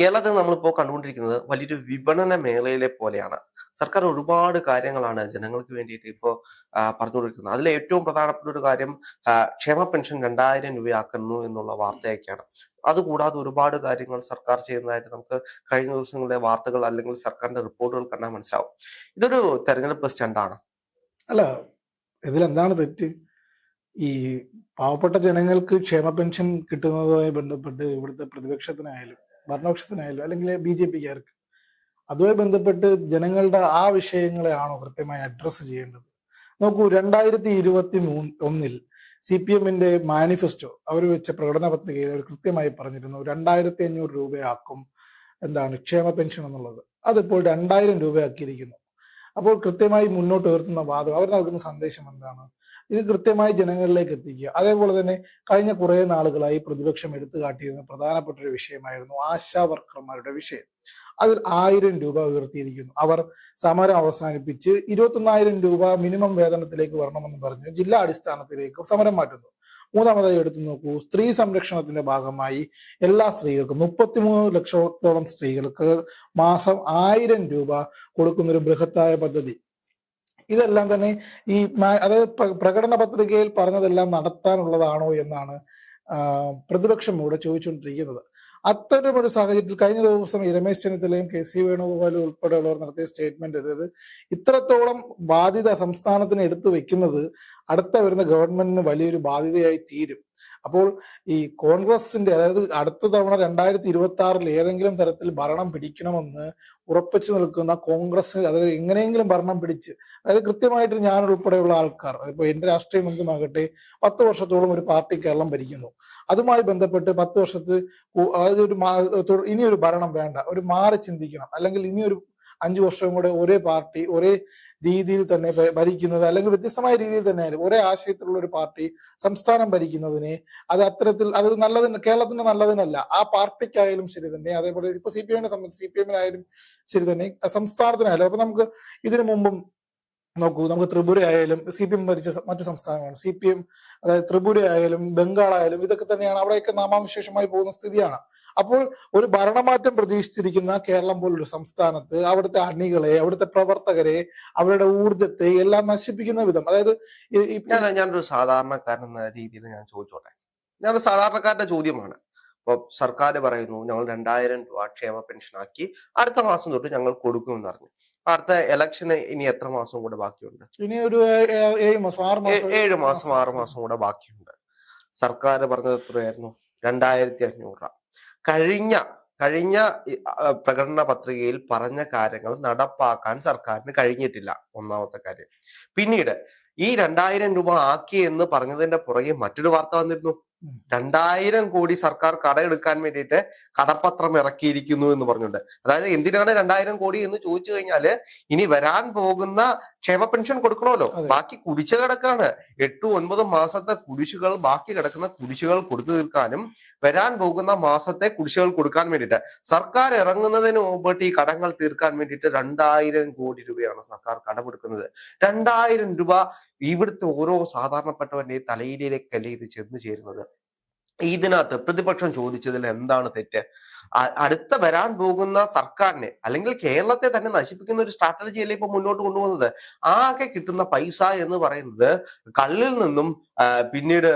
കേരളത്തിൽ നമ്മളിപ്പോൾ കണ്ടുകൊണ്ടിരിക്കുന്നത് വലിയൊരു വിപണന മേളയിലെ പോലെയാണ്. സർക്കാർ ഒരുപാട് കാര്യങ്ങളാണ് ജനങ്ങൾക്ക് വേണ്ടിയിട്ട് ഇപ്പോൾ പറഞ്ഞുകൊണ്ടിരിക്കുന്നത്. അതിൽ ഏറ്റവും പ്രധാനപ്പെട്ട ഒരു കാര്യം ക്ഷേമ പെൻഷൻ രണ്ടായിരം രൂപയാക്കുന്നു എന്നുള്ള വാർത്തയൊക്കെയാണ്. അതുകൂടാതെ ഒരുപാട് കാര്യങ്ങൾ സർക്കാർ ചെയ്യുന്നതായിട്ട് നമുക്ക് കഴിഞ്ഞ ദിവസങ്ങളിലെ വാർത്തകൾ അല്ലെങ്കിൽ സർക്കാരിന്റെ റിപ്പോർട്ടുകൾ കണ്ടാൽ മനസ്സിലാവും. ഇതൊരു തെരഞ്ഞെടുപ്പ് സ്റ്റണ്ടാണ്. അല്ല ഇതിലെന്താണ് തെറ്റ്? ഈ പാവപ്പെട്ട ജനങ്ങൾക്ക് ക്ഷേമ പെൻഷൻ കിട്ടുന്നതുമായി ബന്ധപ്പെട്ട് ഇവിടുത്തെ പ്രതിപക്ഷത്തിനായാലും ഭരണപക്ഷത്തിനായാലും അല്ലെങ്കിൽ ബി ജെ പിക്കാർക്ക്. അതുമായി ബന്ധപ്പെട്ട് ജനങ്ങളുടെ ആ വിഷയങ്ങളെ ആണോ കൃത്യമായി അഡ്രസ്സ് ചെയ്യേണ്ടത്? നോക്കൂ രണ്ടായിരത്തി ഇരുപത്തി മൂന്ന് ഒന്നിൽ സി പി എമ്മിന്റെ മാനിഫെസ്റ്റോ അവർ വെച്ച പ്രകടന പത്രികയിൽ അവർ കൃത്യമായി പറഞ്ഞിരുന്നു രണ്ടായിരത്തി അഞ്ഞൂറ് രൂപയാക്കും എന്താണ് ക്ഷേമ പെൻഷൻ എന്നുള്ളത്. അതിപ്പോൾ രണ്ടായിരം രൂപയാക്കിയിരിക്കുന്നു. അപ്പോൾ കൃത്യമായി മുന്നോട്ട് ഉയർത്തുന്ന വാദം അവർ നൽകുന്ന സന്ദേശം എന്താണ്? ഇത് കൃത്യമായി ജനങ്ങളിലേക്ക് എത്തിക്കുക. അതേപോലെ തന്നെ കഴിഞ്ഞ കുറെ നാളുകളായി പ്രതിപക്ഷം എടുത്തു കാട്ടിയിരുന്ന പ്രധാനപ്പെട്ട ഒരു വിഷയമായിരുന്നു ആശാ വർക്കർമാരുടെ വിഷയം. അതിൽ ആയിരം രൂപ ഉയർത്തിയിരിക്കുന്നു. അവർ സമരം അവസാനിപ്പിച്ച് ഇരുപത്തൊന്നായിരം രൂപ മിനിമം വേതനത്തിലേക്ക് വരണമെന്ന് പറഞ്ഞു ജില്ലാ അടിസ്ഥാനത്തിലേക്ക് സമരം മാറ്റുന്നു. മൂന്നാമതായി എടുത്തു നോക്കൂ സ്ത്രീ സംരക്ഷണത്തിന്റെ ഭാഗമായി എല്ലാ സ്ത്രീകൾക്കും മുപ്പത്തിമൂന്ന് ലക്ഷത്തോളം സ്ത്രീകൾക്ക് മാസം ആയിരം രൂപ കൊടുക്കുന്ന ഒരു ബൃഹത്തായ പദ്ധതി. ഇതെല്ലാം തന്നെ ഈ അതായത് പ്രകടന പത്രികയിൽ പറഞ്ഞതെല്ലാം നടത്താനുള്ളതാണോ എന്നാണ് പ്രതിപക്ഷം ഇവിടെ ചോദിച്ചുകൊണ്ടിരിക്കുന്നത്. അത്തരം ഒരു സാഹചര്യത്തിൽ കഴിഞ്ഞ ദിവസം ഈ രമേശ് ചെന്നിത്തലയും കെ സി വേണുഗോപാലും ഉൾപ്പെടെയുള്ളവർ നടത്തിയ സ്റ്റേറ്റ്മെന്റ് അതായത് ഇത്രത്തോളം ബാധ്യത സംസ്ഥാനത്തിന് എടുത്തു വെക്കുന്നത് അടുത്ത വരുന്ന ഗവൺമെന്റിന് വലിയൊരു ബാധ്യതയായി തീരും. അപ്പോൾ ഈ കോൺഗ്രസിന്റെ അതായത് അടുത്ത തവണ രണ്ടായിരത്തി ഇരുപത്തി ആറിൽ ഏതെങ്കിലും തരത്തിൽ ഭരണം പിടിക്കണമെന്ന് ഉറപ്പിച്ചു നിൽക്കുന്ന കോൺഗ്രസ് അതായത് എങ്ങനെയെങ്കിലും ഭരണം പിടിച്ച് അതായത് കൃത്യമായിട്ട് ഞാൻ ഉൾപ്പെടെയുള്ള ആൾക്കാർ ഇപ്പൊ എന്റെ രാഷ്ട്രീയം എന്തുമാകട്ടെ പത്ത് വർഷത്തോളം ഒരു പാർട്ടി കേരളം ഭരിക്കുന്നു. അതുമായി ബന്ധപ്പെട്ട് പത്ത് വർഷത്ത് അതായത് ഒരു ഇനിയൊരു ഭരണം വേണ്ട ഒരു മാറി ചിന്തിക്കണം അല്ലെങ്കിൽ ഇനിയൊരു അഞ്ചു വർഷവും കൂടെ ഒരേ പാർട്ടി ഒരേ രീതിയിൽ തന്നെ ഭരിക്കുന്നത് അല്ലെങ്കിൽ വ്യത്യസ്തമായ രീതിയിൽ തന്നെ ഒരേ ആശയത്തിലുള്ള ഒരു പാർട്ടി സംസ്ഥാനം ഭരിക്കുന്നതിനെ അത് അത്തരത്തിൽ അത് നല്ലതിന് കേരളത്തിന് നല്ലതിനല്ല. ആ പാർട്ടിക്കായാലും ശരി തന്നെ അതേപോലെ ഇപ്പൊ സി പി എമ്മിനെ സംബന്ധിച്ച് സി പി എമ്മിനായാലും ശരി തന്നെ സംസ്ഥാനത്തിനായാലും. അപ്പൊ നമുക്ക് ഇതിനു മുമ്പും നോക്കൂ നമുക്ക് ത്രിപുര ആയാലും സി പി എം ഭരിച്ച മറ്റു സംസ്ഥാനങ്ങളാണ്. സി പി എം അതായത് ത്രിപുര ആയാലും ബംഗാൾ ആയാലും ഇതൊക്കെ തന്നെയാണ് അവിടെയൊക്കെ നാമാവിശേഷമായി പോകുന്ന സ്ഥിതിയാണ്. അപ്പോൾ ഒരു ഭരണമാറ്റം പ്രതീക്ഷിച്ചിരിക്കുന്ന കേരളം പോലൊരു സംസ്ഥാനത്ത് അവിടുത്തെ അണികളെ അവിടുത്തെ പ്രവർത്തകരെ അവരുടെ ഊർജത്തെ എല്ലാം നശിപ്പിക്കുന്ന വിധം. അതായത് ഞാനൊരു സാധാരണക്കാരൻ എന്ന രീതിയിൽ ഞാൻ ചോദിച്ചോട്ടെ. ഞാനൊരു സാധാരണക്കാരന്റെ ചോദ്യമാണ്. ഇപ്പൊ സർക്കാർ പറയുന്നു ഞങ്ങൾ രണ്ടായിരം രൂപ ക്ഷേമ പെൻഷൻ ആക്കി അടുത്ത മാസം തൊട്ട് ഞങ്ങൾ കൊടുക്കുമെന്ന് പറഞ്ഞു. അടുത്ത ഇലക്ഷന് ഇനി എത്ര മാസം കൂടെ ബാക്കിയുണ്ട്? ഇനി ഒരു ഏഴ് മാസം ആറ് മാസം ഏഴ് മാസം ആറ് മാസം. കൂടെ ബാക്കിയുണ്ട്. സർക്കാർ പറഞ്ഞത് എത്രയായിരുന്നു? രണ്ടായിരത്തി അഞ്ഞൂറ് രൂപ. കഴിഞ്ഞ കഴിഞ്ഞ പ്രകടന പത്രികയിൽ പറഞ്ഞ കാര്യങ്ങൾ നടപ്പാക്കാൻ സർക്കാരിന് കഴിഞ്ഞിട്ടില്ല. ഒന്നാമത്തെ കാര്യം. പിന്നീട് ഈ രണ്ടായിരം രൂപ ആക്കി എന്ന് പറഞ്ഞതിന്റെ പുറകെ മറ്റൊരു വാർത്ത വന്നിരുന്നു. രണ്ടായിരം കോടി സർക്കാർ കടമെടുക്കാൻ വേണ്ടിയിട്ട് കടപ്പത്രം ഇറക്കിയിരിക്കുന്നു എന്ന് പറഞ്ഞിട്ടുണ്ട് അതായത് എന്തിനാണ് രണ്ടായിരം കോടി എന്ന് ചോദിച്ചു കഴിഞ്ഞാൽ ഇനി വരാൻ പോകുന്ന ക്ഷേമ പെൻഷൻ കൊടുക്കണമല്ലോ. ബാക്കി കുടിശ്ശ കിടക്കാണ്. എട്ടു ഒൻപത് മാസത്തെ കുടിശ്ശികൾ ബാക്കി കിടക്കുന്ന കുടിശ്ശികൾ കൊടുത്തു തീർക്കാനും വരാൻ പോകുന്ന മാസത്തെ കുടിശ്ശികൾ കൊടുക്കാൻ വേണ്ടിയിട്ട്. സർക്കാർ ഇറങ്ങുന്നതിന് മുമ്പിട്ട് ഈ കടങ്ങൾ തീർക്കാൻ വേണ്ടിയിട്ട് രണ്ടായിരം കോടി രൂപയാണ് സർക്കാർ കടമെടുക്കുന്നത്. രണ്ടായിരം രൂപ ഇവിടുത്തെ ഓരോ സാധാരണപ്പെട്ടവന്റെ തലയിലേക്കല്ലേ ഇത് ചെന്ന് ചേരുന്നത്? ഇതിനകത്ത് പ്രതിപക്ഷം ചോദിച്ചതിൽ എന്താണ് തെറ്റ്? അടുത്ത വരാൻ പോകുന്ന സർക്കാരിനെ അല്ലെങ്കിൽ കേരളത്തെ തന്നെ നശിപ്പിക്കുന്ന ഒരു സ്ട്രാറ്റജി അല്ലേ ഇപ്പൊ മുന്നോട്ട് കൊണ്ടുപോകുന്നത്? ആകെ കിട്ടുന്ന പൈസ എന്ന് പറയുന്നത് കള്ളിൽ നിന്നും പിന്നീട്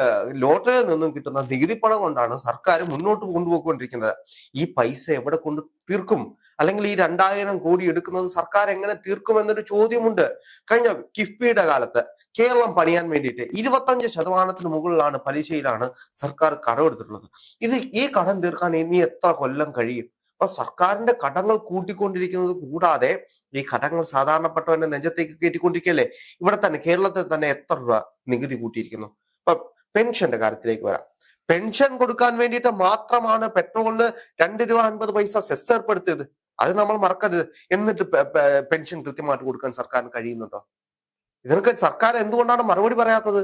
ലോട്ടറിയിൽ നിന്നും കിട്ടുന്ന നികുതി പണം കൊണ്ടാണ് സർക്കാർ മുന്നോട്ട് കൊണ്ടുപോയിക്കൊണ്ടിരിക്കുന്നത്. ഈ പൈസ എവിടെ കൊണ്ട് തീർക്കും? അല്ലെങ്കിൽ ഈ രണ്ടായിരം കോടി എടുക്കുന്നത് സർക്കാർ എങ്ങനെ തീർക്കുമെന്നൊരു ചോദ്യമുണ്ട്. കഴിഞ്ഞ കിഫ്ബിയുടെ കാലത്ത് കേരളം പണിയാൻ വേണ്ടിയിട്ട് ഇരുപത്തഞ്ച് ശതമാനത്തിന് മുകളിലാണ് പലിശയിലാണ് സർക്കാർ കടമെടുത്തിട്ടുള്ളത് ഇത് ഈ കടം തീർക്കാൻ ഇനി എത്ര കൊല്ലം കഴിയും? അപ്പൊ സർക്കാരിന്റെ കടങ്ങൾ കൂട്ടിക്കൊണ്ടിരിക്കുന്നത് കൂടാതെ ഈ കടങ്ങൾ സാധാരണപ്പെട്ടവന്റെ നെഞ്ചത്തേക്ക് കയറ്റിക്കൊണ്ടിരിക്കല്ലേ ഇവിടെ തന്നെ കേരളത്തിൽ തന്നെ എത്ര രൂപ നികുതി കൂട്ടിയിരിക്കുന്നു? അപ്പൊ പെൻഷന്റെ കാര്യത്തിലേക്ക് വരാം. പെൻഷൻ കൊടുക്കാൻ വേണ്ടിയിട്ട് മാത്രമാണ് പെട്രോളിന് രണ്ട് രൂപ അൻപത് പൈസ സെസ് ഏർപ്പെടുത്തിയത്. അത് നമ്മൾ മറക്കരുത്. എന്നിട്ട് പെൻഷൻ കൃത്യമായിട്ട് കൊടുക്കാൻ സർക്കാരിന് കഴിയുന്നുണ്ടോ? ഇതിനൊക്കെ സർക്കാർ എന്തുകൊണ്ടാണ് മറുപടി പറയാത്തത്?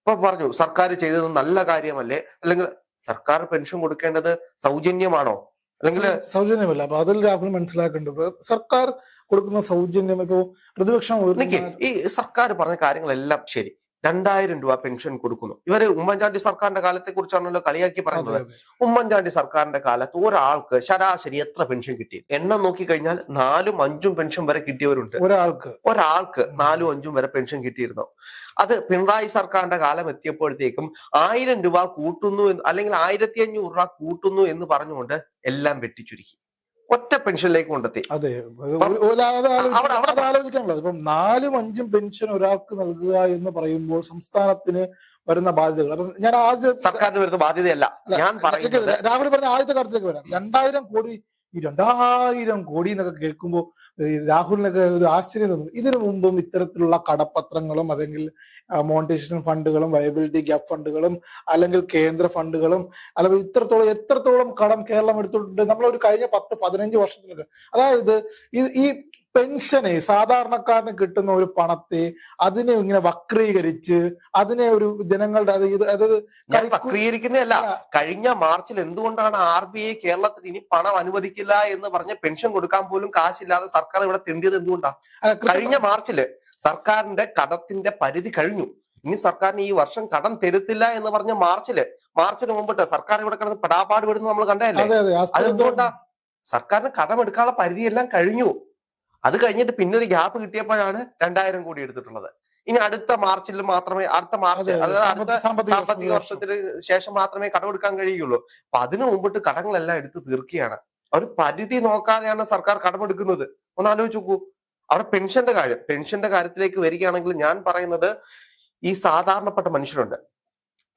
ഇപ്പൊ പറഞ്ഞു സർക്കാർ ചെയ്തത് നല്ല കാര്യമല്ലേ? അല്ലെങ്കിൽ സർക്കാർ പെൻഷൻ കൊടുക്കേണ്ടത് സൗജന്യമാണോ? അല്ലെങ്കിൽ സൗജന്യമല്ല. അപ്പൊ അതിൽ രാഹുൽ മനസ്സിലാക്കേണ്ടത് സർക്കാർ കൊടുക്കുന്ന സൗജന്യം ഇപ്പോ പ്രതിപക്ഷം ഈ സർക്കാർ പറഞ്ഞ കാര്യങ്ങളെല്ലാം ശരി. രണ്ടായിരം രൂപ പെൻഷൻ കൊടുക്കുന്നു. ഇവർ ഉമ്മൻചാണ്ടി സർക്കാരിന്റെ കാലത്തെ കുറിച്ചാണല്ലോ കളിയാക്കി പറയുന്നത്. ഉമ്മൻചാണ്ടി സർക്കാരിന്റെ കാലത്ത് ഒരാൾക്ക് ശരാശരി എത്ര പെൻഷൻ കിട്ടി? എണ്ണം നോക്കിക്കഴിഞ്ഞാൽ നാലും അഞ്ചും പെൻഷൻ വരെ കിട്ടിയവരുണ്ട്. ഒരാൾക്ക്. ഒരാൾക്ക് നാലും അഞ്ചും വരെ പെൻഷൻ കിട്ടിയിരുന്നു. അത് പിണറായി സർക്കാരിന്റെ കാലം എത്തിയപ്പോഴത്തേക്കും ആയിരം രൂപ കൂട്ടുന്നു അല്ലെങ്കിൽ ആയിരത്തി അഞ്ഞൂറ് രൂപ കൂട്ടുന്നു എന്ന് പറഞ്ഞുകൊണ്ട് എല്ലാം വെട്ടിച്ചുരുക്കി. ഒറ്റ പെൻഷനിലേക്ക് കൊണ്ടെത്തി. അതെ. ആലോചിക്കാനുള്ളത് ഇപ്പം നാലും അഞ്ചും പെൻഷൻ ഒരാൾക്ക് നൽകുക എന്ന് പറയുമ്പോൾ സംസ്ഥാനത്തിന് വരുന്ന ബാധ്യതകൾ. അപ്പം ഞാൻ ആദ്യ സർക്കാരിന് വരുന്ന ബാധ്യതയല്ല. ഞാൻ പറയുന്നത് രാഹുൽ പറഞ്ഞ ആദ്യത്തെ കാര്യത്തിലേക്ക് വരാം. രണ്ടായിരം കോടി ഈ രണ്ടായിരം കോടി എന്നൊക്കെ കേൾക്കുമ്പോൾ രാഹുലിനൊക്കെ ഒരു ആശ്ചര്യം തോന്നും. ഇതിനു മുമ്പും ഇത്തരത്തിലുള്ള കടപ്പത്രങ്ങളും അല്ലെങ്കിൽ മോണിറ്റൈസേഷൻ ഫണ്ടുകളും വയബിലിറ്റി ഗ്യാപ് ഫണ്ടുകളും അല്ലെങ്കിൽ കേന്ദ്ര ഫണ്ടുകളും അല്ലെങ്കിൽ ഇത്രത്തോളം എത്രത്തോളം കടം കേരളം എടുത്തിട്ടുണ്ട് നമ്മളൊരു കഴിഞ്ഞ പത്ത് പതിനഞ്ച് വർഷത്തിലൊക്കെ അതായത് ഈ പെൻഷനെ സാധാരണക്കാരന് കിട്ടുന്ന ഒരു പണത്തെ അതിനെ ഇങ്ങനെ വക്രീകരിച്ച് അതിനെ ഒരു ജനങ്ങളുടെ അത് ഇത് അതായത് വക്രീകരിക്കുന്നതല്ല. കഴിഞ്ഞ മാർച്ചിൽ എന്തുകൊണ്ടാണ് ആർ ബി ഐ കേരളത്തിൽ ഇനി പണം അനുവദിക്കില്ല എന്ന് പറഞ്ഞ് പെൻഷൻ കൊടുക്കാൻ പോലും കാശില്ലാതെ സർക്കാർ ഇവിടെ തെണ്ടിയത് എന്തുകൊണ്ടാണ് കഴിഞ്ഞ മാർച്ചിൽ സർക്കാരിന്റെ കടത്തിന്റെ പരിധി കഴിഞ്ഞു. ഇനി സർക്കാരിന് ഈ വർഷം കടം തരുത്തില്ല എന്ന് പറഞ്ഞ മാർച്ചിൽ മാർച്ചിന് മുമ്പിട്ട് സർക്കാർ ഇവിടെ കിടന്ന് പെടാപാട് വിടുന്നു നമ്മൾ കണ്ടതല്ലേ? അതെന്തുകൊണ്ടാ? സർക്കാരിന് കടം എടുക്കാനുള്ള പരിധിയെല്ലാം കഴിഞ്ഞു. അത് കഴിഞ്ഞിട്ട് പിന്നെ ഒരു ഗ്യാപ്പ് കിട്ടിയപ്പോഴാണ് രണ്ടായിരം കോടി എടുത്തിട്ടുള്ളത്. ഇനി അടുത്ത മാർച്ചിൽ മാത്രമേ അടുത്ത മാർച്ച് അതെ, അതെ. അതായത് അടുത്ത സാമ്പത്തിക- സാമ്പത്തിക സാമ്പത്തിക വർഷം. വർഷത്തിന് ശേഷം മാത്രമേ കടമെടുക്കാൻ കഴിയുള്ളൂ അപ്പൊ അതിനു മുമ്പിട്ട് കടങ്ങളെല്ലാം എടുത്ത് തീർക്കുകയാണ്. ഒരു പരിധി നോക്കാതെയാണ് സർക്കാർ കടമെടുക്കുന്നത് ഒന്ന് ആലോചിച്ച് നോക്കൂ. അവിടെ പെൻഷന്റെ കാര്യം പെൻഷന്റെ കാര്യത്തിലേക്ക് വരികയാണെങ്കിൽ ഞാൻ പറയുന്നത് ഈ സാധാരണപ്പെട്ട മനുഷ്യരുണ്ട്.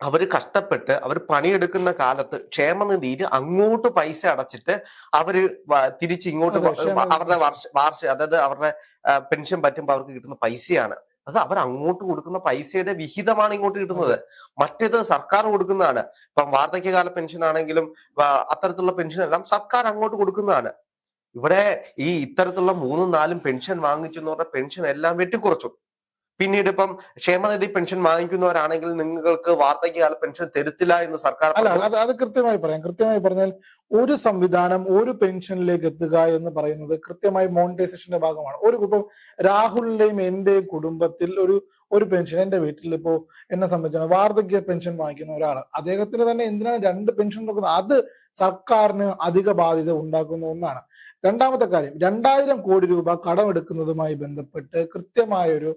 അവർ കഷ്ടപ്പെട്ട് അവർ പണിയെടുക്കുന്ന കാലത്ത് ക്ഷേമനിധിയിൽ അങ്ങോട്ട് പൈസ അടച്ചിട്ട് അവർ തിരിച്ച് ഇങ്ങോട്ട് അവരുടെ വാർഷ വാർഷിക അതായത് അവരുടെ പെൻഷൻ പറ്റുമ്പോൾ അവർക്ക് കിട്ടുന്ന പൈസയാണ്. അത് അവർ അങ്ങോട്ട് കൊടുക്കുന്ന പൈസയുടെ വിഹിതമാണ് ഇങ്ങോട്ട് കിട്ടുന്നത്. മറ്റേത് സർക്കാർ കൊടുക്കുന്നതാണ്. ഇപ്പം വാർദ്ധക്യകാല പെൻഷൻ ആണെങ്കിലും അത്തരത്തിലുള്ള പെൻഷൻ എല്ലാം സർക്കാർ അങ്ങോട്ട് കൊടുക്കുന്നതാണ്. ഇവിടെ ഈ ഇത്തരത്തിലുള്ള മൂന്നും നാലും പെൻഷൻ വാങ്ങിച്ചു എന്ന് പറഞ്ഞ പെൻഷൻ എല്ലാം വെട്ടിക്കുറച്ചു. പിന്നീട് ഇപ്പം ക്ഷേമനിധി പെൻഷൻ വാങ്ങിക്കുന്നവരാണെങ്കിൽ നിങ്ങൾക്ക് വാർദ്ധക്യകാല പെൻഷൻ തരുത്തില്ല എന്ന് സർക്കാർ അല്ല അത് അത് കൃത്യമായി പറയാം. കൃത്യമായി പറഞ്ഞാൽ ഒരു സംവിധാനം ഒരു പെൻഷനിലേക്ക് എത്തുക എന്ന് പറയുന്നത് കൃത്യമായി മോണിറ്റൈസേഷന്റെ ഭാഗമാണ്. ഒരു ഇപ്പം രാഹുലിന്റെയും എന്റെ കുടുംബത്തിൽ ഒരു ഒരു പെൻഷൻ എന്റെ വീട്ടിൽ ഇപ്പോ എന്നെ സംബന്ധിച്ചാണ് വാർദ്ധക്യ പെൻഷൻ വാങ്ങിക്കുന്ന ഒരാൾ അദ്ദേഹത്തിന് തന്നെ എന്തിനാണ് രണ്ട് പെൻഷൻ കൊടുക്കുന്നത്? അത് സർക്കാരിന് അധിക ബാധ്യത ഉണ്ടാക്കുന്ന ഒന്നാണ്. രണ്ടാമത്തെ കാര്യം രണ്ടായിരം കോടി രൂപ കടമെടുക്കുന്നതുമായി ബന്ധപ്പെട്ട് കൃത്യമായൊരു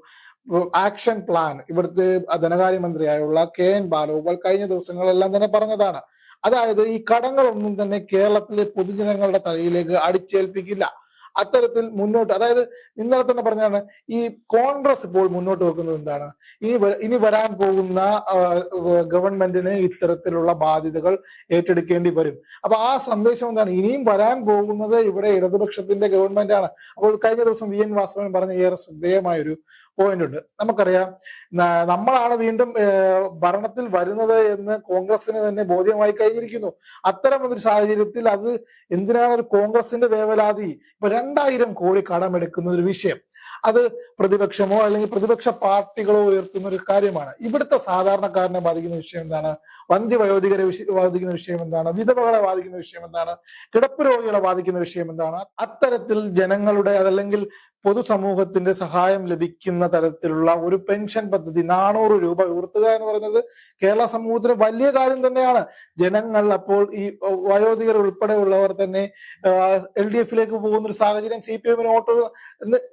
ആക്ഷൻ പ്ലാൻ ഇവിടുത്തെ ധനകാര്യമന്ത്രിയായുള്ള കെ എൻ ബാലഗോപാൽ കഴിഞ്ഞ ദിവസങ്ങളെല്ലാം തന്നെ പറഞ്ഞതാണ്. അതായത് ഈ കടങ്ങളൊന്നും തന്നെ കേരളത്തിലെ പൊതുജനങ്ങളുടെ തലയിലേക്ക് അടിച്ചേൽപ്പിക്കില്ല. അത്തരത്തിൽ മുന്നോട്ട് അതായത് ഇന്നലെ തന്നെ പറഞ്ഞാണ് ഈ കോൺഗ്രസ് ഇപ്പോൾ മുന്നോട്ട് വെക്കുന്നത് എന്താണ്? ഇനി ഇനി വരാൻ പോകുന്ന ഗവൺമെന്റിന് ഇത്തരത്തിലുള്ള ബാധ്യതകൾ ഏറ്റെടുക്കേണ്ടി വരും. അപ്പൊ ആ സന്ദേശം എന്താണ്? ഇനിയും വരാൻ പോകുന്നത് ഇവിടെ ഇടതുപക്ഷത്തിന്റെ ഗവൺമെന്റ് ആണ് അപ്പോൾ കഴിഞ്ഞ ദിവസം വി എൻ വാസവൻ പറഞ്ഞ ഏറെ ശ്രദ്ധേയമായ ഒരു പോയിന്റ് ഉണ്ട്. നമുക്കറിയാം നമ്മളാണ് വീണ്ടും ഭരണത്തിൽ വരുന്നത് എന്ന് കോൺഗ്രസിന് തന്നെ ബോധ്യമായി കഴിഞ്ഞിരിക്കുന്നു. അത്തരം ഒരു സാഹചര്യത്തിൽ അത് എന്തിനാണ് ഒരു കോൺഗ്രസിന്റെ വേവലാതി? ഇപ്പൊ രണ്ടായിരം കോടി കടമെടുക്കുന്ന ഒരു വിഷയം. അത് പ്രതിപക്ഷമോ അല്ലെങ്കിൽ പ്രതിപക്ഷ പാർട്ടികളോ ഉയർത്തുന്ന ഒരു കാര്യമാണ്. ഇവിടുത്തെ സാധാരണക്കാരനെ ബാധിക്കുന്ന വിഷയം എന്താണ്? വന്ധ്യ വയോധികരെ ബാധിക്കുന്ന വിഷയം എന്താണ്? വിധവകളെ ബാധിക്കുന്ന വിഷയം എന്താണ്? കിടപ്പ് രോഗികളെ ബാധിക്കുന്ന വിഷയം എന്താണ്? അത്തരത്തിൽ ജനങ്ങളുടെ അതല്ലെങ്കിൽ പൊതുസമൂഹത്തിന്റെ സഹായം ലഭിക്കുന്ന തരത്തിലുള്ള ഒരു പെൻഷൻ പദ്ധതി നാനൂറ് രൂപ ഉയർത്തുക എന്ന് പറയുന്നത് കേരള സമൂഹത്തിന് വലിയ കാര്യം തന്നെയാണ്. ജനങ്ങൾ അപ്പോൾ ഈ വയോധികർ ഉൾപ്പെടെയുള്ളവർ തന്നെ എൽ ഡി എഫിലേക്ക് പോകുന്ന ഒരു സാഹചര്യം സി പി എമ്മിന് വോട്ട്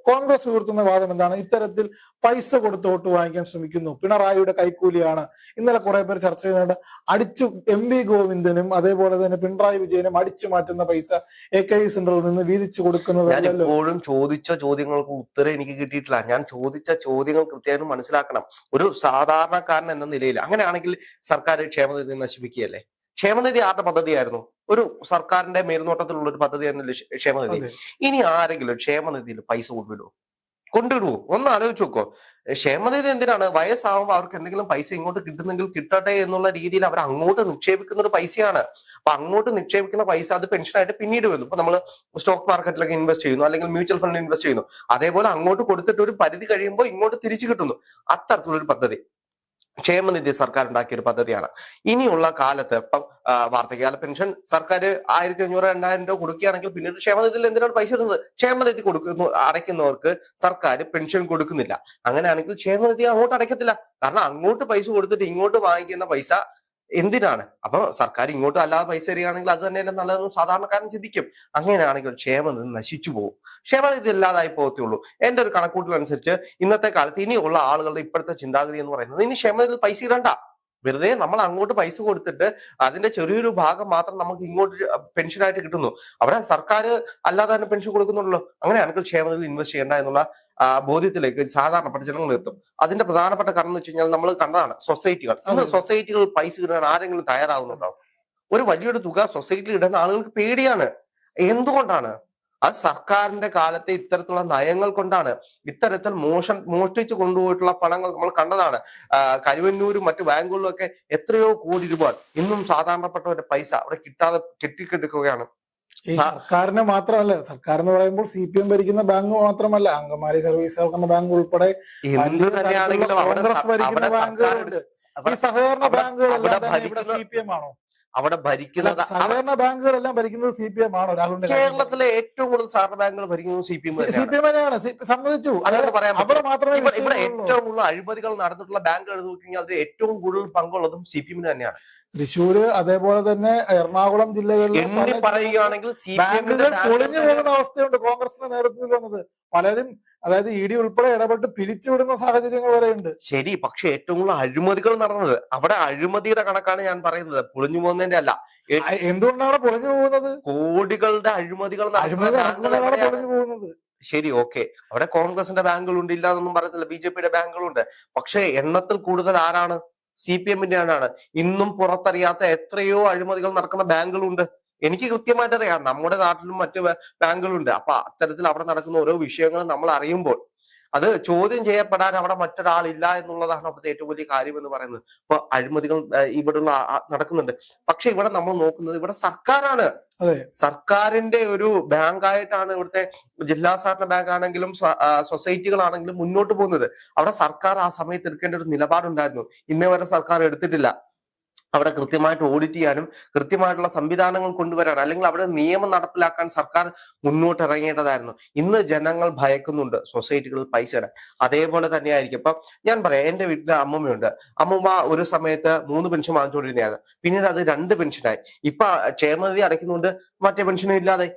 കോൺഗ്രസ് ഉയർത്തുന്ന വാദം എന്താണ്? ഇത്തരത്തിൽ പൈസ കൊടുത്ത് വോട്ട് വാങ്ങിക്കാൻ ശ്രമിക്കുന്നു. പിണറായിയുടെ കൈക്കൂലിയാണ്. ഇന്നലെ കുറെ പേർ ചർച്ച ചെയ്യുന്നുണ്ട്. അടിച്ചു എം വി ഗോവിന്ദനും അതേപോലെ തന്നെ പിണറായി വിജയനും അടിച്ചു മാറ്റുന്ന പൈസ എ കെ സെന്ററിൽ നിന്ന് വീതിച്ചു കൊടുക്കുന്നത് ഞാൻ ചോദ്യം ചോദിച്ച ചോദ്യങ്ങൾക്ക് ഉത്തരം എനിക്ക് കിട്ടിയിട്ടില്ല. ഞാൻ ചോദിച്ച ചോദ്യങ്ങൾ കൃത്യമായിട്ട് മനസ്സിലാക്കണം. ഒരു സാധാരണക്കാരൻ എന്ന നിലയിൽ അങ്ങനെയാണെങ്കിൽ സർക്കാർ ക്ഷേമനിധി നശിപ്പിക്കുകയല്ലേ? ക്ഷേമനിധി ആരുടെ പദ്ധതിയായിരുന്നു? ഒരു സർക്കാരിന്റെ മേൽനോട്ടത്തിലുള്ള ഒരു പദ്ധതിയായിരുന്നു ക്ഷ- ക്ഷേമനിധി ഇനി ആരെങ്കിലും ക്ഷേമനിധിയിൽ പൈസ കൊണ്ടുവിടുവോ കൊണ്ടുവിടുവോ ഒന്ന് ആലോചിച്ച് നോക്കോ. ക്ഷേമനിധി എന്തിനാണ്? വയസ്സാവുമ്പോൾ അവർക്ക് എന്തെങ്കിലും പൈസ ഇങ്ങോട്ട് കിട്ടുന്നെങ്കിൽ കിട്ടട്ടെ എന്നുള്ള രീതിയിൽ അവർ അങ്ങോട്ട് നിക്ഷേപിക്കുന്ന ഒരു പൈസയാണ്. അപ്പൊ അങ്ങോട്ട് നിക്ഷേപിക്കുന്ന പൈസ അത് പെൻഷനായിട്ട് പിന്നീട് വരുന്നു ഇപ്പൊ നമ്മൾ സ്റ്റോക്ക് മാർക്കറ്റിലൊക്കെ ഇൻവെസ്റ്റ് ചെയ്യുന്നു. അല്ലെങ്കിൽ മ്യൂച്വൽ ഫണ്ടിൽ ഇൻവെസ്റ്റ് ചെയ്യുന്നു. അതേപോലെ അങ്ങോട്ട് കൊടുത്തിട്ട് ഒരു പരിധി കഴിയുമ്പോൾ ഇങ്ങോട്ട് തിരിച്ചു കിട്ടുന്നു. അത്തരത്തിലുള്ള ഒരു പദ്ധതി. ക്ഷേമനിധി സർക്കാർ ഉണ്ടാക്കിയ ഒരു പദ്ധതിയാണ്. ഇനിയുള്ള കാലത്ത് ഇപ്പം വാർദ്ധകാല പെൻഷൻ സർക്കാർ ആയിരത്തി അഞ്ഞൂറ് രണ്ടായിരം രൂപ കൊടുക്കുകയാണെങ്കിൽ പിന്നീട് ക്ഷേമനിധിയിൽ എന്തിനാണ് പൈസ ഇടുന്നത്? ക്ഷേമനിധി കൊടുക്കുന്നു അടയ്ക്കുന്നവർക്ക് സർക്കാർ പെൻഷൻ കൊടുക്കുന്നില്ല. അങ്ങനെയാണെങ്കിൽ ക്ഷേമനിധി അങ്ങോട്ട് അടയ്ക്കത്തില്ല. കാരണം അങ്ങോട്ട് പൈസ കൊടുത്തിട്ട് ഇങ്ങോട്ട് വാങ്ങിക്കുന്ന പൈസ എന്തിനാണ്? അപ്പൊ സർക്കാർ ഇങ്ങോട്ട് അല്ലാതെ പൈസ തരികയാണെങ്കിൽ അത് തന്നെയല്ലേ നല്ലതെന്ന് സാധാരണക്കാരൻ ചിന്തിക്കും. അങ്ങനെയാണെങ്കിൽ ക്ഷേമനിധി നശിച്ചു പോകും. ക്ഷേമനിധി ഇല്ലാതായി പോകത്തുള്ളൂ എന്റെ ഒരു കണക്കൂട്ടൽ അനുസരിച്ച് ഇന്നത്തെ കാലത്ത് ഇനിയുള്ള ആളുകളുടെ ഇപ്പോഴത്തെ ചിന്താഗതി എന്ന് പറയുന്നത് ഇനി ക്ഷേമത്തിൽ പൈസ ഇടണ്ട. വെറുതെ നമ്മൾ അങ്ങോട്ട് പൈസ കൊടുത്തിട്ട് അതിന്റെ ചെറിയൊരു ഭാഗം മാത്രം നമുക്ക് ഇങ്ങോട്ട് പെൻഷനായിട്ട് കിട്ടുന്നു. അവിടെ സർക്കാർ അല്ലാതെ തന്നെ പെൻഷൻ കൊടുക്കുന്നുള്ളൂ അങ്ങനെയാണെങ്കിൽ ക്ഷേമത്തിൽ ഇൻവെസ്റ്റ് ചെയ്യേണ്ട എന്നുള്ള ബോധ്യത്തിലേക്ക് സാധാരണപ്പെട്ട ജനങ്ങൾ എത്തും. അതിന്റെ പ്രധാനപ്പെട്ട കാരണം എന്ന് വെച്ച് കഴിഞ്ഞാൽ നമ്മൾ കണ്ടതാണ് സൊസൈറ്റികൾ ഇന്ന് സൊസൈറ്റികൾ പൈസ ഇടാൻ ആരെങ്കിലും തയ്യാറാവുന്നുണ്ടാവും ഒരു വലിയൊരു തുക സൊസൈറ്റിയിൽ ഇടാൻ ആളുകൾക്ക് പേടിയാണ്. എന്തുകൊണ്ടാണ്? അത് സർക്കാരിന്റെ കാലത്തെ ഇത്തരത്തിലുള്ള നയങ്ങൾ കൊണ്ടാണ്. ഇത്തരത്തിൽ മോഷൻ മോഷ്ടിച്ചു കൊണ്ടുപോയിട്ടുള്ള പണങ്ങൾ നമ്മൾ കണ്ടതാണ്. കരുവന്നൂരും മറ്റു ബാങ്കുകളിലും ഒക്കെ എത്രയോ കോടി രൂപ ഇന്നും സാധാരണപ്പെട്ടവരുടെ പൈസ അവിടെ കിട്ടാതെ കെട്ടിക്കെടുക്കുകയാണ്. ഈ. സർക്കാരിന് മാത്രമല്ല സർക്കാർ എന്ന് പറയുമ്പോൾ സി പി എം ഭരിക്കുന്ന ബാങ്ക് മാത്രമല്ല അങ്കമാലി സർവീസ് സഹകരണ ബാങ്ക് ഉൾപ്പെടെ കോൺഗ്രസ് ഭരിക്കുന്ന ബാങ്കുകളുണ്ട് ഈ സഹകരണ ബാങ്കുകൾ സി പി എം ആണോ അവിടെ ഭരിക്കുന്നത് സഹകരണ ബാങ്കുകളെല്ലാം ഭരിക്കുന്നത് സി പി എം ആണോ രാഹുൽ കേരളത്തിലെ ഏറ്റവും കൂടുതൽ സഹകരണ ബാങ്കുകൾ ഭരിക്കുന്നത് C P M C P M തന്നെയാണ് സി- സമ്മതിച്ചു അങ്ങനെ പറയാൻ അവിടെ പറ്റില്ല. മാത്രമേ ഇവിടെ ഏറ്റവും കൂടുതൽ അഴിമതികൾ നടന്നിട്ടുള്ള ബാങ്കുകൾ എടുത്ത് നോക്കിക്കഴിഞ്ഞാൽ അതിൽ ഏറ്റവും കൂടുതൽ പങ്കുള്ളതും സി പി എമ്മിന് തന്നെയാണ്. തൃശ്ശൂര് അതേപോലെ തന്നെ എറണാകുളം ജില്ലകളിൽ എണ്ണി പറയുകയാണെങ്കിൽ സി പി ബാങ്കുകൾ പൊളിഞ്ഞു പോകുന്ന അവസ്ഥയുണ്ട് കോൺഗ്രസിന്റെ നേതൃത്വത്തിൽ വന്നത്. പലരും അതായത് ഇ ഡി ഉൾപ്പെടെ ഇടപെട്ട് പിരിച്ചുവിടുന്ന സാഹചര്യങ്ങൾ വരെ ഉണ്ട്. ശരി പക്ഷെ ഏറ്റവും കൂടുതൽ അഴിമതികൾ നടന്നത് അവിടെ അഴിമതിയുടെ കണക്കാണ് ഞാൻ പറയുന്നത്. പൊളിഞ്ഞു പോകുന്നതിന്റെ അല്ല. എന്തുകൊണ്ടാണ് പൊളിഞ്ഞു പോകുന്നത്? കോടികളുടെ അഴിമതികൾ പൊളിഞ്ഞു പോകുന്നത്. ശരി ഓക്കെ. അവിടെ കോൺഗ്രസിന്റെ ബാങ്കുകളുണ്ട് ഇല്ല എന്നൊന്നും പറയത്തില്ല. ബി ജെ പിയുടെ ബാങ്കുകളുണ്ട്. പക്ഷെ എണ്ണത്തിൽ കൂടുതൽ ആരാണ്? സി പി എമ്മിന്റെ ആണ് ഇന്നും പുറത്തറിയാത്ത എത്രയോ അഴിമതികൾ നടക്കുന്ന ബാങ്കുകളുണ്ട്. എനിക്ക് കൃത്യമായിട്ട് അറിയാം. നമ്മുടെ നാട്ടിലും മറ്റു ബാങ്കുകളുണ്ട്. അപ്പൊ അത്തരത്തിൽ അവിടെ നടക്കുന്ന ഓരോ വിഷയങ്ങളും നമ്മൾ അറിയുമ്പോൾ അത് ചോദ്യം ചെയ്യപ്പെടാൻ അവിടെ മറ്റൊരാളില്ല എന്നുള്ളതാണ് അവിടുത്തെ ഏറ്റവും വലിയ കാര്യം എന്ന് പറയുന്നത്. ഇപ്പൊ അഴിമതികൾ ഇവിടെ ഇവിടെയുള്ള നടക്കുന്നുണ്ട്. പക്ഷെ ഇവിടെ നമ്മൾ നോക്കുന്നത് ഇവിടെ സർക്കാരാണ്. സർക്കാരിന്റെ ഒരു ബാങ്കായിട്ടാണ് ഇവിടുത്തെ ജില്ലാ സഹകരണ ബാങ്ക് ആണെങ്കിലും സൊസൈറ്റികളാണെങ്കിലും മുന്നോട്ട് പോകുന്നത്. അവിടെ സർക്കാർ ആ സമയത്ത് എടുക്കേണ്ട ഒരു നിലപാടുണ്ടായിരുന്നു. ഇന്നേ വരെ സർക്കാർ എടുത്തിട്ടില്ല. അവിടെ കൃത്യമായിട്ട് ഓഡിറ്റ് ചെയ്യാനും കൃത്യമായിട്ടുള്ള സംവിധാനങ്ങൾ കൊണ്ടുവരാൻ അല്ലെങ്കിൽ അവിടെ നിയമം നടപ്പിലാക്കാൻ സർക്കാർ മുന്നോട്ട് ഇറങ്ങേണ്ടതായിരുന്നു ഇന്ന് ജനങ്ങൾ ഭയക്കുന്നുണ്ട് സൊസൈറ്റികളിൽ പൈസ ഇടാൻ. അതേപോലെ തന്നെയായിരിക്കും. ഇപ്പൊ ഞാൻ പറയാം എന്റെ വീട്ടിലെ അമ്മമ്മയുണ്ട്. അമ്മമ്മ ഒരു സമയത്ത് മൂന്ന് പെൻഷൻ വാങ്ങിച്ചുകൊണ്ടിരുന്നതാണ് പിന്നീട് അത് രണ്ട് പെൻഷനായി ഇപ്പൊ ക്ഷേമനിധി അടയ്ക്കുന്നുണ്ട് മറ്റേ പെൻഷനും ഇല്ലാതെ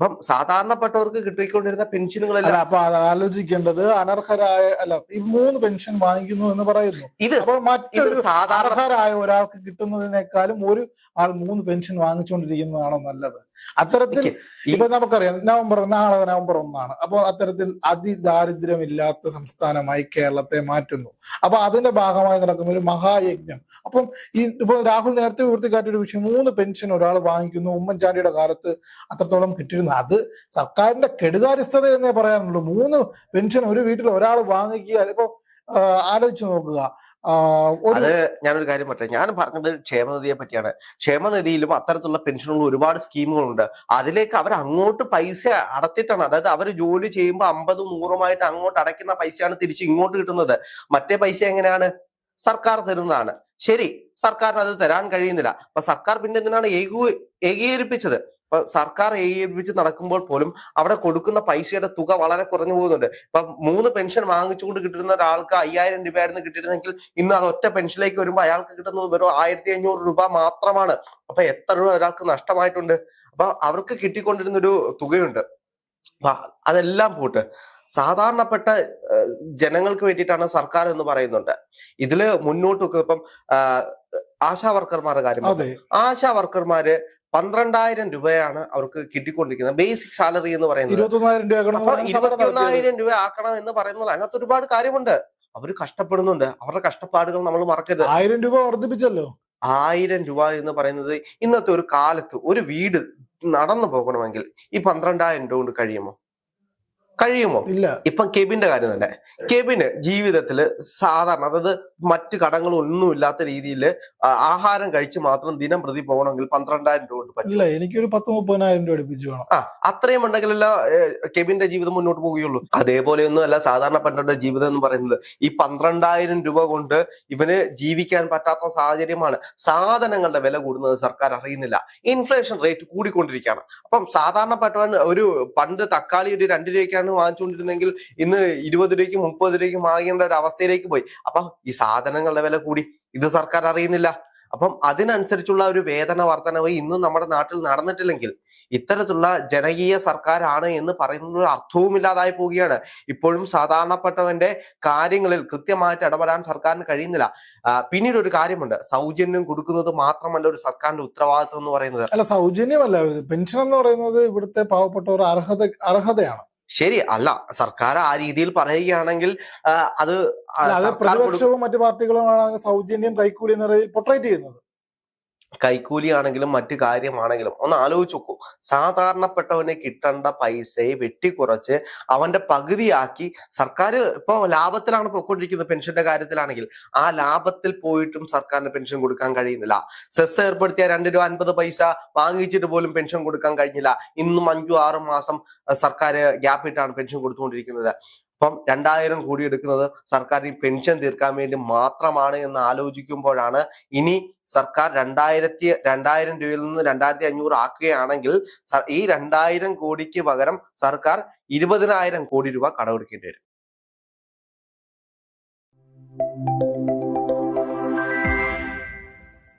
അപ്പം സാധാരണപ്പെട്ടവർക്ക് കിട്ടിക്കൊണ്ടിരുന്ന പെൻഷനുകളെല്ലാം അപ്പൊ അത് ആലോചിക്കേണ്ടത് അനർഹരായ അല്ല ഈ മൂന്ന് പെൻഷൻ വാങ്ങിക്കുന്നു എന്ന് പറയുന്നു. ഇത് മറ്റൊരു സാധാരണ ഒരാൾക്ക് കിട്ടുന്നതിനേക്കാളും ഒരു ആൾ മൂന്ന് പെൻഷൻ വാങ്ങിച്ചുകൊണ്ടിരിക്കുന്നതാണോ നല്ലത്? അത്തരത്തിൽ ഇപ്പൊ നമുക്കറിയാം നവംബർ നാളെ നവംബർ ഒന്നാണ്. അപ്പൊ അത്തരത്തിൽ അതിദാരിദ്ര്യമില്ലാത്ത സംസ്ഥാനമായി കേരളത്തെ മാറ്റുന്നു. അപ്പൊ അതിന്റെ ഭാഗമായി നടക്കുന്ന ഒരു മഹായജ്ഞം. അപ്പം ഈ ഇപ്പൊ രാഹുൽ നേരത്തെ ഉയർത്തിക്കാട്ടിയ ഒരു വിഷയം മൂന്ന് പെൻഷൻ ഒരാൾ വാങ്ങിക്കുന്നു. ഉമ്മൻചാണ്ടിയുടെ കാലത്ത് അത്രത്തോളം കിട്ടിയിരുന്നു. അത് സർക്കാരിന്റെ കെടുകാര്യസ്ഥത എന്നേ പറയാനുള്ളൂ. മൂന്ന് പെൻഷൻ ഒരു വീട്ടിൽ ഒരാൾ വാങ്ങിക്കുക ഇപ്പൊ ആലോചിച്ച് നോക്കുക. അത് ഞാനൊരു കാര്യം പറയാം ഞാൻ പറഞ്ഞത് ക്ഷേമനിധിയെ പറ്റിയാണ്. ക്ഷേമനിധിയിലും അത്തരത്തിലുള്ള പെൻഷനുകൾ ഒരുപാട് സ്കീമുകളുണ്ട്. അതിലേക്ക് അവർ അങ്ങോട്ട് പൈസ അടച്ചിട്ടാണ്. അതായത് അവർ ജോലി ചെയ്യുമ്പോൾ അമ്പതും നൂറുമായിട്ട് അങ്ങോട്ട് അടയ്ക്കുന്ന പൈസയാണ് തിരിച്ച് ഇങ്ങോട്ട് കിട്ടുന്നത്. മറ്റേ പൈസ എങ്ങനെയാണ്? സർക്കാർ തരുന്നതാണ്. ശരി സർക്കാരിന് അത് തരാൻ കഴിയുന്നില്ല. അപ്പൊ സർക്കാർ പിന്നെ എന്തിനാണ് ഏകൂ ഏകീകരിപ്പിച്ചത്? ഇപ്പൊ സർക്കാർ ഏകീകരിപ്പിച്ച് നടക്കുമ്പോൾ പോലും അവിടെ കൊടുക്കുന്ന പൈസയുടെ തുക വളരെ കുറഞ്ഞു പോകുന്നുണ്ട്. ഇപ്പൊ മൂന്ന് പെൻഷൻ വാങ്ങിച്ചുകൊണ്ട് കിട്ടുന്ന ഒരാൾക്ക് അയ്യായിരം രൂപയായിരുന്നു കിട്ടിയിരുന്നെങ്കിൽ ഇന്ന് അത് ഒറ്റ പെൻഷനിലേക്ക് വരുമ്പോൾ അയാൾക്ക് കിട്ടുന്നത് വെറും ആയിരത്തി അഞ്ഞൂറ് രൂപ മാത്രമാണ്. അപ്പൊ എത്ര രൂപ ഒരാൾക്ക് നഷ്ടമായിട്ടുണ്ട്? അപ്പൊ അവർക്ക് കിട്ടിക്കൊണ്ടിരുന്ന ഒരു തുകയുണ്ട്. അപ്പൊ അതെല്ലാം പോട്ട്. സാധാരണപ്പെട്ട ജനങ്ങൾക്ക് വേണ്ടിയിട്ടാണ് സർക്കാർ എന്ന് പറയുന്നുണ്ട്. ഇതിൽ മുന്നോട്ട് വെക്കുന്നത് ഇപ്പം ആശാ വർക്കർമാരുടെ കാര്യം ആശാ വർക്കർമാര് പന്ത്രണ്ടായിരം രൂപയാണ് അവർക്ക് കിട്ടിക്കൊണ്ടിരിക്കുന്നത്. ബേസിക് സാലറി എന്ന് പറയുന്നത്. ഇരുപത്തിയൊന്നായിരം രൂപ ആക്കണം എന്ന് പറയുന്നത് അതിനകത്ത് ഒരുപാട് കാര്യമുണ്ട്. അവർ കഷ്ടപ്പെടുന്നുണ്ട്. അവരുടെ കഷ്ടപ്പാടുകൾ നമ്മൾ മറക്കരുത്. ആയിരം രൂപ വർദ്ധിപ്പിച്ചല്ലോ? ആയിരം രൂപ എന്ന് പറയുന്നത് ഇന്നത്തെ ഒരു കാലത്ത് ഒരു വീട് നടന്നു പോകണമെങ്കിൽ ഈ പന്ത്രണ്ടായിരം രൂപ കൊണ്ട് കഴിയുമോ? കഴിയുമോ? ഇല്ല. ഇപ്പം കെബിന്റെ കാര്യം തന്നെ. കെബിന് ജീവിതത്തിൽ സാധാരണ അതായത് മറ്റു കടങ്ങളൊന്നും ഇല്ലാത്ത രീതിയിൽ ആഹാരം കഴിച്ച് മാത്രം ദിനം പ്രതി പോകണമെങ്കിൽ പന്ത്രണ്ടായിരം രൂപ കൊണ്ട് പറ്റില്ല എനിക്കൊരു പത്ത് മുപ്പതിനായിരം രൂപ അടുപ്പിച്ച് വേണം. ആ അത്രയും ഉണ്ടെങ്കിലല്ല കെബിന്റെ ജീവിതം മുന്നോട്ട് പോവുകയുള്ളൂ അതേപോലെയൊന്നും അല്ല സാധാരണപ്പെട്ടവരുടെ ജീവിതം എന്ന് പറയുന്നത്. ഈ പന്ത്രണ്ടായിരം രൂപ കൊണ്ട് ഇവന് ജീവിക്കാൻ പറ്റാത്ത സാഹചര്യമാണ്. സാധനങ്ങളുടെ വില കൂടുന്നത് സർക്കാർ അറിയുന്നില്ല. ഇൻഫ്ലേഷൻ റേറ്റ് കൂടിക്കൊണ്ടിരിക്കുകയാണ്. അപ്പം സാധാരണപ്പെട്ടവൻ ഒരു പണ്ട് തക്കാളി ഒരു രണ്ട് രൂപയ്ക്കാണ് വാങ്ങിച്ചുകൊണ്ടിരുന്നെങ്കിൽ ഇന്ന് ഇരുപത് രൂപയ്ക്ക് മുപ്പത് രൂപയ്ക്ക് വാങ്ങേണ്ട ഒരു അവസ്ഥയിലേക്ക് പോയി. അപ്പൊ ഈ സാധനങ്ങളുടെ വില കൂടി. ഇത് സർക്കാർ അറിയുന്നില്ല. അപ്പം അതിനനുസരിച്ചുള്ള ഒരു വേതന വർധനവ് ഇന്നും നമ്മുടെ നാട്ടിൽ നടന്നിട്ടില്ലെങ്കിൽ ഇത്തരത്തിലുള്ള ജനകീയ സർക്കാരാണ് എന്ന് പറയുന്ന ഒരു അർത്ഥവുമില്ലാതായി പോവുകയാണ്. ഇപ്പോഴും സാധാരണപ്പെട്ടവന്റെ കാര്യങ്ങളിൽ കൃത്യമായിട്ട് ഇടപെടാൻ സർക്കാരിന് കഴിയുന്നില്ല. പിന്നീട് ഒരു കാര്യമുണ്ട്. സൗജന്യം കൊടുക്കുന്നത് മാത്രമല്ല ഒരു സർക്കാരിന്റെ ഉത്തരവാദിത്വം എന്ന് പറയുന്നത്. അല്ല സൗജന്യമല്ല. പെൻഷൻ എന്ന് പറയുന്നത് ഇവിടുത്തെ പാവപ്പെട്ടവർ അർഹത അർഹതയാണ്. ശരി അല്ല സർക്കാർ ആ രീതിയിൽ പറയുകയാണെങ്കിൽ അത് പ്രതിപക്ഷവും മറ്റു പാർട്ടികളുമാണ് സൗജന്യം കൈക്കൂലി എന്ന പൊട്രേറ്റ് ചെയ്യുന്നത്. കൈക്കൂലിയാണെങ്കിലും മറ്റു കാര്യമാണെങ്കിലും ഒന്ന് ആലോചിച്ച് നോക്കൂ. സാധാരണപ്പെട്ടവനെ കിട്ടേണ്ട പൈസയെ വെട്ടിക്കുറച്ച് അവന്റെ പകുതിയാക്കി സർക്കാർ ഇപ്പൊ ലാഭത്തിലാണ് പോയിക്കൊണ്ടിരിക്കുന്നത് പെൻഷന്റെ കാര്യത്തിലാണെങ്കിൽ ആ ലാഭത്തിൽ പോയിട്ടും സർക്കാരിന് പെൻഷൻ കൊടുക്കാൻ കഴിയുന്നില്ല. സെസ് ഏർപ്പെടുത്തിയ രണ്ട് രൂപ അൻപത് പൈസ വാങ്ങിച്ചിട്ട് പോലും പെൻഷൻ കൊടുക്കാൻ കഴിഞ്ഞില്ല. ഇന്നും അഞ്ചു ആറും മാസം സർക്കാർ ഗ്യാപ്പ് ഇട്ടാണ് പെൻഷൻ കൊടുത്തുകൊണ്ടിരിക്കുന്നത്. അപ്പം രണ്ടായിരം കോടി എടുക്കുന്നത് സർക്കാർ ഈ പെൻഷൻ തീർക്കാൻ വേണ്ടി മാത്രമാണ് എന്ന് ആലോചിക്കുമ്പോഴാണ് ഇനി സർക്കാർ രണ്ടായിരത്തി രണ്ടായിരം രൂപയിൽ നിന്ന് രണ്ടായിരത്തി അഞ്ഞൂറ് ആക്കുകയാണെങ്കിൽ ഈ രണ്ടായിരം കോടിക്ക് പകരം സർക്കാർ ഇരുപതിനായിരം കോടി രൂപ കടമെടുക്കേണ്ടി വരും.